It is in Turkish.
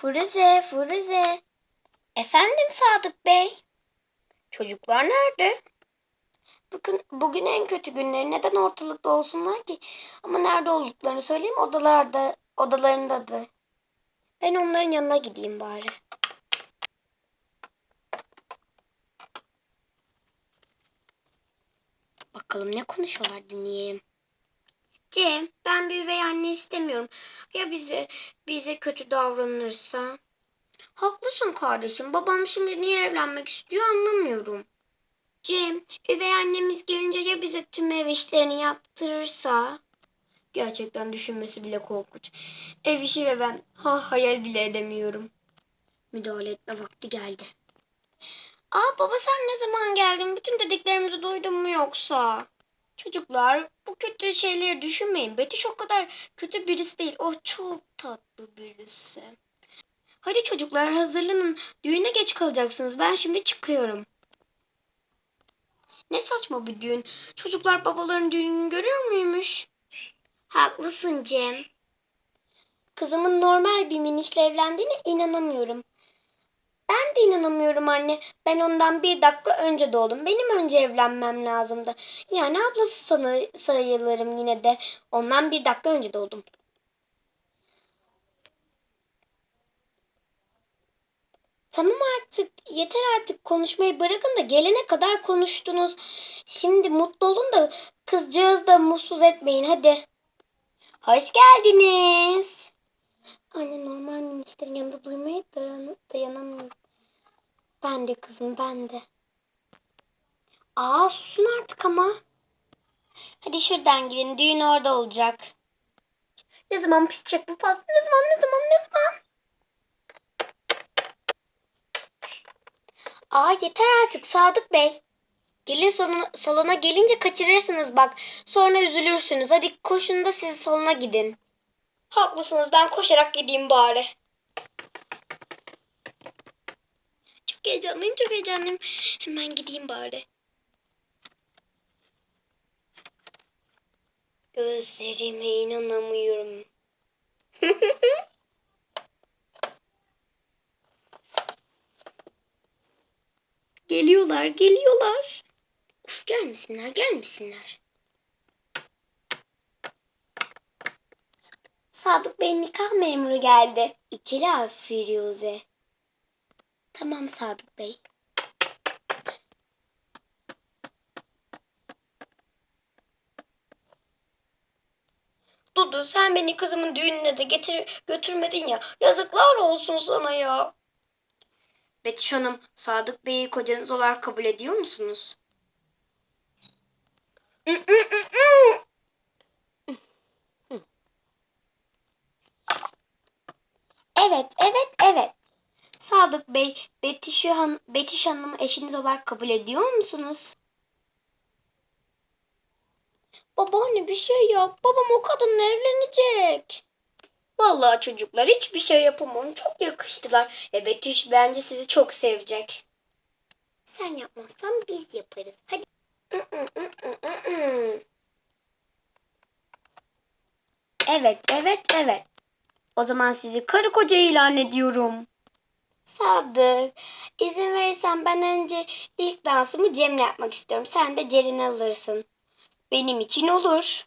Firuze, Firuze. Efendim Sadık Bey. Çocuklar nerede? Bugün, bugün en kötü günleri neden ortalıkta olsunlar ki? Ama nerede olduklarını söyleyeyim odalarda, odalarındadır. Ben onların yanına gideyim bari. Bakalım ne konuşuyorlar dinleyelim. Cem, ben bir üvey anne istemiyorum. Ya bize bize kötü davranırsa? Haklısın kardeşim. Babam şimdi niye evlenmek istiyor anlamıyorum. Cem, üvey annemiz gelince ya bize tüm ev işlerini yaptırırsa? Gerçekten düşünmesi bile korkunç. Ev işi ve ben ha hayal bile edemiyorum. Müdahale etme vakti geldi. Aa baba sen ne zaman geldin? Bütün dediklerimizi duydun mu yoksa? Çocuklar bu kötü şeyleri düşünmeyin. Betüş o kadar kötü birisi değil. O çok tatlı birisi. Hadi çocuklar hazırlanın. Düğüne geç kalacaksınız. Ben şimdi çıkıyorum. Ne saçma bir düğün. Çocuklar babaların düğününü görüyor muymuş? Haklısın Cem. Kızımın normal bir minişle evlendiğine inanamıyorum. De inanamıyorum anne. Ben ondan bir dakika önce doğdum. Benim önce evlenmem lazımdı. Yani ablası sana sayılırım yine de. Ondan bir dakika önce doğdum. Tamam artık. Yeter artık konuşmayı bırakın da gelene kadar konuştunuz. Şimdi mutlu olun da kızcağız da mutsuz etmeyin hadi. Hoş geldiniz. Anne normal minişlerin yanında duymaya dayan- dayanamıyorum. Ben de kızım ben de. Aa susun artık ama. Hadi şuradan gidin düğün orada olacak. Ne zaman pişecek bu pasta? Ne zaman ne zaman ne zaman? Aa yeter artık Sadık Bey. Gelin salona, salona gelince kaçırırsınız bak. Sonra üzülürsünüz. Hadi koşun da siz salona gidin. Haklısınız ben koşarak gideyim bari. Heyecanlıyım çok heyecanlıyım. Hemen gideyim bari. Gözlerime inanamıyorum. Geliyorlar, geliyorlar. Uf gelmesinler, gelmesinler. Sadık Bey nikah memuru geldi. İçeri al Firuze. Tamam Sadık Bey. Dudu sen beni kızımın düğününe de getir götürmedin ya. Yazıklar olsun sana ya. Betüş Hanım, Sadık Bey'i kocanız olarak kabul ediyor musunuz? Evet, evet, evet. Sadık Bey, Betüş, Han Betüş Hanım'ı eşiniz olarak kabul ediyor musunuz? Babaanne bir şey yap. Babam o kadınla evlenecek. Vallahi çocuklar hiçbir şey yapamam. Çok yakıştılar. Ve Betüş bence sizi çok sevecek. Sen yapmazsan biz yaparız. Hadi. Evet, evet, evet. O zaman sizi karı koca ilan ediyorum. Sadık, izin verirsen ben önce ilk dansımı Cem'le yapmak istiyorum. Sen de Ceren'i alırsın. Benim için olur.